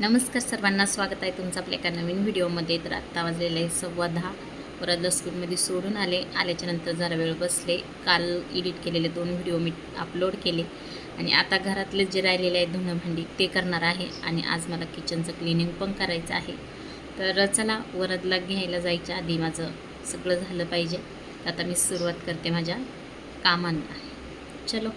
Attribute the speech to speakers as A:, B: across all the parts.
A: नमस्कार सर्वांना स्वागत आहे तुमचं आपल्या एका नवीन व्हिडिओमध्ये. तर आत्ता वाजलेलं आहे सव्वा दहा. परत स्कूलमध्ये सोडून आले. आल्याच्यानंतर जरा वेळ बसले. काल एडिट केलेले दोन व्हिडिओ मी अपलोड केले. आणि आता घरातले जे राहिलेले आहे धुणं भांडी ते करणार आहे. आणि आज मला किचनचं क्लिनिंग पण करायचं आहे. तर चला वरदला घ्यायला जायच्या आधी माझं सगळं झालं पाहिजे. आता मी सुरुवात करते माझ्या कामांना. चलो.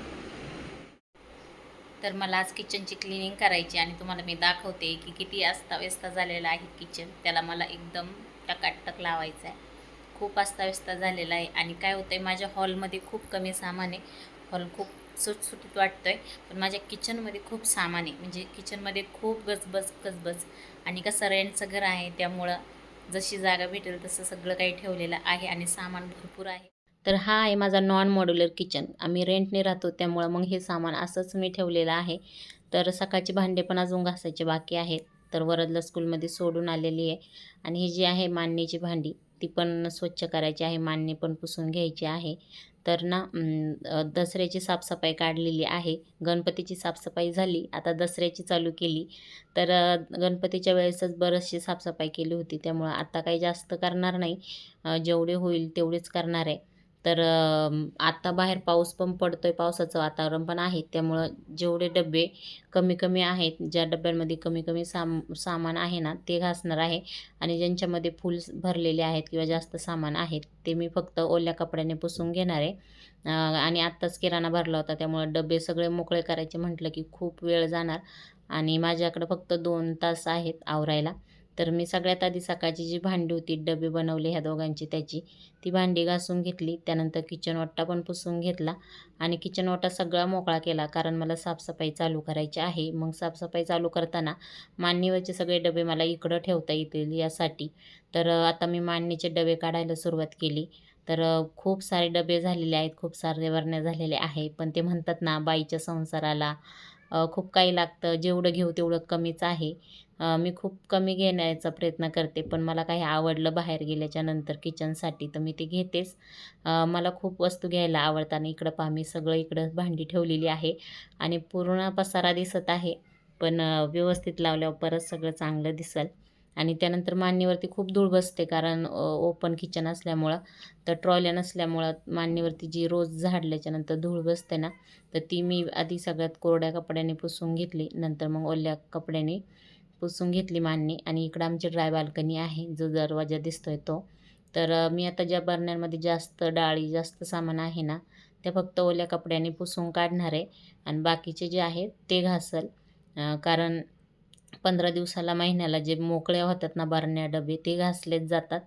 A: तर मला आज किचनची क्लिनिंग करायची आणि तुम्हाला मी दाखवते की किती अस्ताव्यस्त झालेलं आहे किचन त्याला मला एकदम टकाटक लावायचं आहे खूप अस्ताव्यस्त झालेला आहे आणि काय होतं आहे माझ्या हॉलमध्ये खूप कमी सामान आहे. हॉल खूप सुटसुटीत वाटतं आहे पण माझ्या किचनमध्ये खूप सामान आहे. म्हणजे किचनमध्ये खूप गजबज गजबज. आणि कसं रेंटचं घर आहे त्यामुळं जशी जागा भेटेल तसं सगळं काही ठेवलेलं आहे आणि सामान भरपूर आहे. तर हा आहे माझा नॉन मॉड्युलर किचन आम्ही रेंटने राहतो त्यामुळं मग हे सामान असंच मी ठेवलेलं आहे. तर सकाळचे भांडे पण अजून घासायचे बाकी आहेत. तर वरदला स्कूलमध्ये सोडून आलेली आहे. आणि ही जी आहे मांडणीची भांडी ती पण स्वच्छ करायची आहे. मांडणी पण पुसून घ्यायची आहे. तर ना दसऱ्याची साफसफाई काढलेली आहे. गणपतीची साफसफाई झाली. आता दसऱ्याची चालू केली. तर गणपतीच्या वेळेसच बरचशी साफसफाई केली होती. त्यामुळं आता काही जास्त करणार नाही. जेवढे होईल तेवढेच करणार आहे. तर आत्ता बाहेर पाऊस पण पडतो आहे पावसाचं वातावरण पण आहे. त्यामुळं जेवढे डबे कमी कमी आहेत ज्या डब्यांमध्ये कमी कमी साम सामान आहे ना ते घासणार आहे. आणि ज्यांच्यामध्ये फुल भरलेले आहेत किंवा जास्त सामान आहेत ते मी फक्त ओल्या कपड्याने पुसून घेणार आहे. आणि आत्ताच किराणा भरला होता त्यामुळं डबे सगळे मोकळे करायचे म्हटलं की खूप वेळ जाणार. आणि माझ्याकडं फक्त दोन तास आहेत आवरायला. तर मी सगळ्यात आधी सकाळची जी भांडी होती डबे बनवले ह्या दोघांची त्याची ती भांडी घासून घेतली. त्यानंतर किचन ओटा पण पुसून घेतला आणि किचन ओटा सगळा मोकळा केला कारण मला साफसफाई चालू करायची आहे. मग साफसफाई चालू करताना मांडणीवरचे सगळे डबे मला इकडं ठेवता येतील यासाठी. तर आता मी मांडणीचे डबे काढायला सुरुवात केली. तर खूप सारे डबे झालेले आहेत खूप सारे वरण्या झालेले आहे पण ते म्हणतात ना बाईच्या संसाराला खूप काही लागतं. जेवढं घेऊ तेवढं कमीच आहे. मी खूप कमी घेण्याचा प्रयत्न करते. पण मला काही आवडलं बाहेर गेल्याच्यानंतर किचनसाठी तर मी ते घेतेच. मला खूप वस्तू घ्यायला आवडतात आणि इकडं पहा मी सगळं इकडं भांडी ठेवलेली आहे आणि पूर्ण पसारा दिसत आहे. पण व्यवस्थित लावल्यावर परत सगळं चांगलं दिसेल. आणि त्यानंतर मान्यवरती खूप धूळ बसते कारण ओपन किचन असल्यामुळं. तर ट्रॉल्या नसल्यामुळं मान्यवरती जी रोज झाडल्याच्यानंतर धूळ बसते ना तर ती मी आधी सगळ्यात कोरड्या कपड्याने पुसून घेतली. नंतर मग ओल्या कपड्याने पुसून घेतली मान्य. आणि इकडं आमची ड्राय बाल्कनी आहे जो दरवाजा दिसतोय तो. तर मी आता ज्या बरण्यांमध्ये जास्त डाळी जास्त सामान आहे ना त्या फक्त ओल्या कपड्याने पुसून काढणार आहे. आणि बाकीचे जे आहे ते घासल. कारण पंधरा दिवसाला महिन्याला जे मोकळ्या होतात ना बारण्या डबे ते घासलेच जातात.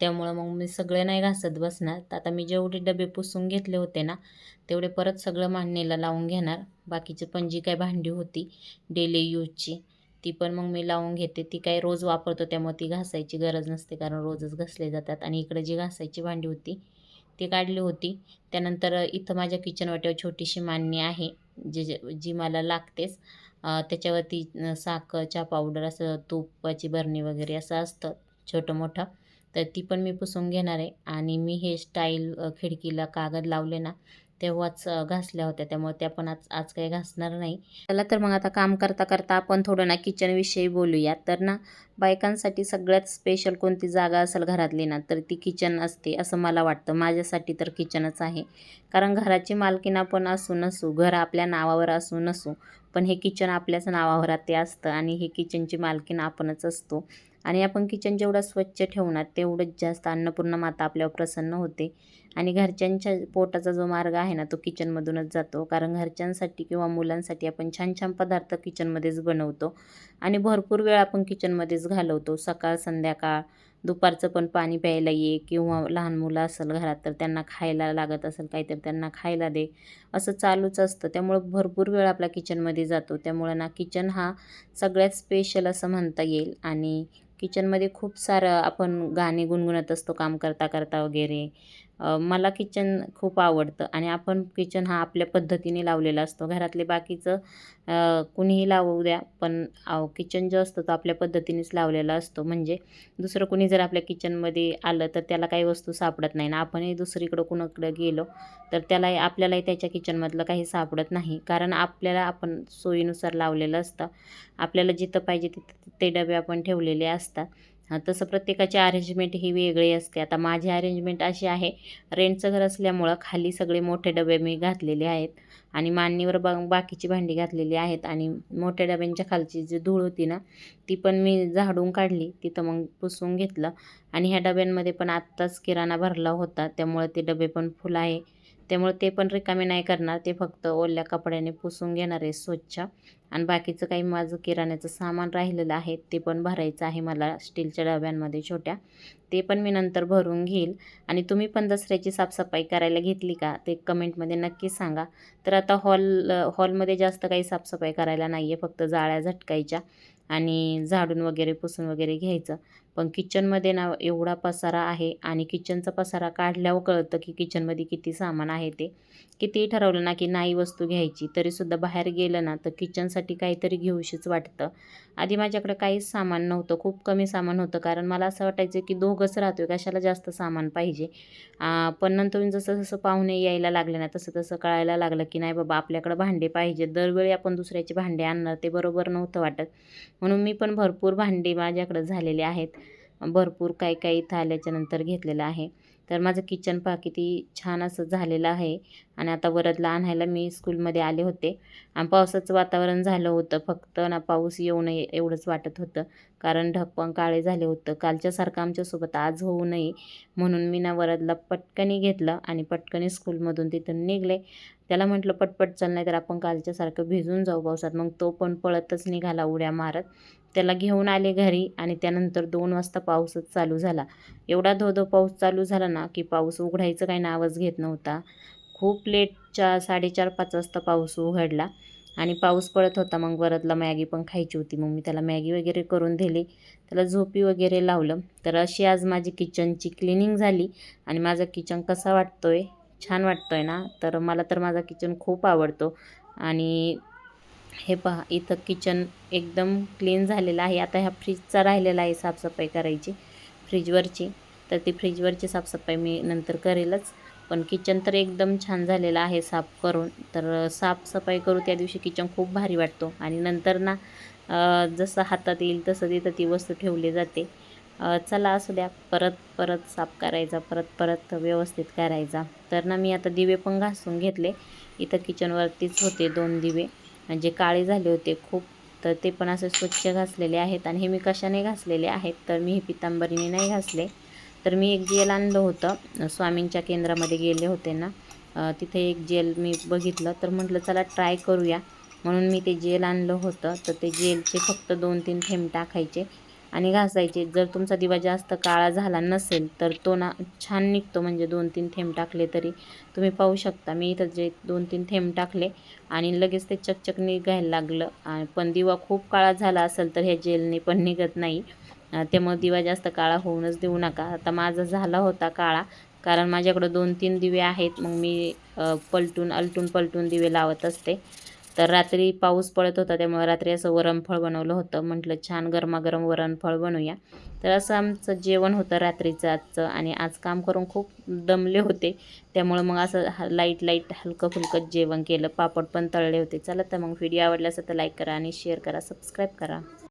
A: त्यामुळं मग मी सगळे नाही घासत बसणार. तर आता मी जेवढे डबे पुसून घेतले होते ना तेवढे परत सगळं मांडणीला लावून घेणार. बाकीचे पण जी काही भांडी होती डेली यूजची ती पण मग मी लावून घेते. ती काही रोज वापरतो त्यामुळे ती घासायची गरज नसते कारण रोजच घासले जातात. आणि इकडे जी घासायची भांडी होती ती काढली होती. त्यानंतर इथं माझ्या किचन वाट्यावर छोटीशी मांडणी आहे जे जे जी मला लागतेच. त्याच्यावरती अ, साखर चहा पावडर असं तुपाची बरणी वगैरे असं असतं छोटं मोठं. तर ती पण मी पुसून घेणार आहे. आणि मी हे स्टाईल खिडकीला कागद लावले ना तेव्हाच घासल्या होत्या. त्यामुळे त्या पण आज आज काही घासणार नाही. चला तर मग आता काम करता करता आपण थोडं ना किचनविषयी बोलूया. तर ना बायकांसाठी सगळ्यात स्पेशल कोणती जागा असेल घरातली ना तर ती किचन असते असं मला वाटतं. माझ्यासाठी तर किचनच आहे. कारण घराची मालकीना आपण असू नसू घर आपल्या नावावर असू नसू पण हे किचन आपल्याच नावावर ते असतं आणि हे किचनची मालकीण आपणच असतो. आणि आपण किचन जेवढं स्वच्छ ठेवणार तेवढंच जास्त अन्नपूर्णा माता आपल्यावर प्रसन्न होते. आणि घरच्यांच्या पोटाचा जो मार्ग आहे ना तो किचनमधूनच जातो. कारण घरच्यांसाठी किंवा मुलांसाठी आपण छान छान पदार्थ किचनमध्येच बनवतो. आणि भरपूर वेळ आपण किचनमध्येच घालवतो. सकाळ संध्याकाळ दुपारचं पण पाणी प्यायला ये किंवा लहान मुलं असेल घरात तर त्यांना खायला लागत असेल काहीतरी त्यांना खायला दे. असं चालूच असतं. त्यामुळं भरपूर वेळ आपला किचनमध्ये जातो. त्यामुळं ना किचन हा सगळ्यात स्पेशल असं म्हणता येईल. आणि किचनमध्ये खूप सारं आपण गाणे गुणगुणत असतो काम करता करता वगैरे. मला किचन खूप आवडतं आणि आपण किचन हा आपल्या पद्धतीने लावलेला असतो. घरातले बाकीचं कुणीही लावू द्या पण किचन जो असतो तो आपल्या पद्धतीनेच लावलेला असतो. म्हणजे दुसरं कुणी जर आपल्या किचनमध्ये आलं तर त्याला काही वस्तू सापडत नाही. ना आपणही दुसरीकडं कुणाकडं गेलो तर त्यालाही आपल्यालाही त्याच्या किचनमधलं काही सापडत नाही. कारण आपल्याला आपण सोयीनुसार लावलेलं असतं. आपल्याला जिथं पाहिजे तिथं ते डबे आपण ठेवलेले असतात. तसं प्रत्येकाची अरेंजमेंट ही वेगळी असते. आता माझी अरेंजमेंट अशी आहे रेंटचं घर असल्यामुळं खाली सगळे मोठे डबे मी घातलेले आहेत आणि मांडणीवर बा बाकीची भांडी घातलेली आहेत आणि मोठ्या डब्यांच्या खालची जी धूळ होती ना ती पण मी झाडून काढली तिथं मग पुसून घेतलं आणि ह्या डब्यांमध्ये पण आत्ताच किराणा भरला होता त्यामुळे ते डबे पण फुल आहे. त्यामुळे ते पण रिकामे नाही करणार. ते फक्त ओल्या कपड्याने पुसून घेणार आहे स्वच्छ. आणि बाकीचं काही माझं किराण्याचं सामान राहिलेलं आहे ते पण भरायचं आहे मला स्टीलच्या डब्यांमध्ये छोट्या. ते पण मी नंतर भरून घेईल. आणि तुम्ही पण दसऱ्याची साफसफाई करायला घेतली का ते कमेंटमध्ये नक्की सांगा. तर आता हॉल हॉलमध्ये जास्त काही साफसफाई करायला नाही आहे फक्त जाळ्या झटकायच्या आणि झाडून वगैरे पुसून वगैरे घ्यायचं. पण किचनमध्ये ना एवढा पसारा आहे आणि किचनचा पसारा काढल्यावर कळतं की किचनमध्ये किती सामान आहे ते. कितीही ठरवलं ना की नाही वस्तू घ्यायची तरीसुद्धा बाहेर गेलं ना तर किचनसाठी काहीतरी घेऊशीच वाटतं. आधी माझ्याकडे काहीच सामान नव्हतं खूप कमी सामान होतं. कारण मला असं वाटायचं की दोघंच राहतो कशाला जास्त सामान पाहिजे? पण नंतर जसं जसं पाहुणे यायला लागले ना तसं तसं कळायला लागलं की नाही बाबा आपल्याकडं भांडे पाहिजे. दरवेळी आपण दुसऱ्याचे भांडे आणणार ते बरोबर नव्हतं वाटत. म्हणून मी पण भरपूर भांडे माझ्याकडं झालेले आहेत. भरपूर काही काही इथं आल्याच्यानंतर घेतलेलं आहे. तर माझं किचन पहा किती छान असं झालेलं आहे. आणि आता वरदला आणायला मी स्कूलमध्ये आले होते. आणि पावसाचं वातावरण झालं होतं. फक्त ना पाऊस येऊ नये एवढंच वाटत होतं. कारण ढग काळे झाले होतं. कालच्यासारखं आमच्यासोबत आज होऊ नये म्हणून मी ना वरदला पटकनी घेतलं आणि पटकनी स्कूलमधून तिथून निघले. त्याला म्हटलं पटपट चल नाही तर आपण कालच्यासारखं भिजून जाऊ पावसात. मग तो पण पळतच निघाला उड्या मारत. त्याला घेऊन आले घरी आणि त्यानंतर दोन वाजता पाऊसच चालू झाला. एवढा धो धो पाऊस चालू झाला ना की पाऊस उघडायचं काही नावच घेत नव्हता. खूप लेटच्या साडेचार पाच वाजता पाऊस उघडला आणि पाऊस पडत होता. मग वरदला मॅगी पण खायची होती. मग मी त्याला मॅगी वगैरे करून दिली. त्याला झोपी वगैरे लावलं. तर अशी आज माझी किचनची क्लिनिंग झाली आणि माझं किचन कसा वाटतो आहे छान वाटतो आहे ना? तर मला तर माझा किचन खूप आवडतो. आणि हे पहा इथं किचन एकदम क्लीन झालेलं आहे. आता ह्या फ्रीजचा राहिलेला आहे साफसफाई करायची फ्रीजवरची तर ती फ्रीजवरची साफसफाई मी नंतर करेलच. पण किचन तर एकदम छान झालेलं आहे साफ करून. तर साफसफाई करू त्या दिवशी किचन खूप भारी वाटतो. आणि नंतर ना जसं हातात येईल तसं तिथं ती वस्तू ठेवली जाते. चला असू द्या परत परत साफ करायचा परत परत व्यवस्थित करायचा. तर ना मी आता दिवे पण घासून घेतले. इथं किचनवरतीच होते दोन दिवे. जे काळे झाले होते खूप तर ते पण असे स्वच्छ घासलेले आहेत. आणि हे मी कशाने घासलेले आहेत तर मी हे पितांबरीने नाही घासले. तर मी एक जेल आणलं होतं. स्वामींच्या केंद्रामध्ये गेले होते ना. तिथे एक जेल मी बघितलं. तर म्हटलं चला ट्राय करूया. म्हणून मी ते जेल आणलं होतं. तर ते जेलचे फक्त दोन तीन थेंब टाकायचे. आणि घासायचे. जर तुमचा दिवा जास्त काळा झाला नसेल तर तो ना छान निघतो. म्हणजे दोन तीन थेंब टाकले तरी तुम्ही पाहू शकता. मी इथं जे दोन तीन थेंब टाकले आणि लगेच ते चकचक निघायला लागलं. पण दिवा खूप काळा झाला असेल तर ह्या जेलने पण निघत नाही. त्यामुळे दिवा जास्त काळा होऊनच देऊ नका. आता माझा झाला होता काळा कारण माझ्याकडं दोन तीन दिवे आहेत. मग मी पलटून अलटून पलटून दिवे लावत असते. तर रात्री पाऊस पडत होता त्यामुळे रात्री असं वरणफळ बनवलं होतं. म्हटलं छान गरमागरम वरणफळ बनवूया तर असं आमचं जेवण होतं रात्रीचं आजचं. आणि आज काम करून खूप दमले होते. त्यामुळं मग असं लाइट लाइट हलकं फुलकं जेवण केलं. पापड पण तळले होते. चला तर मग व्हिडिओ आवडला असेल तर लाईक करा आणि शेअर करा. सबस्क्राईब करा.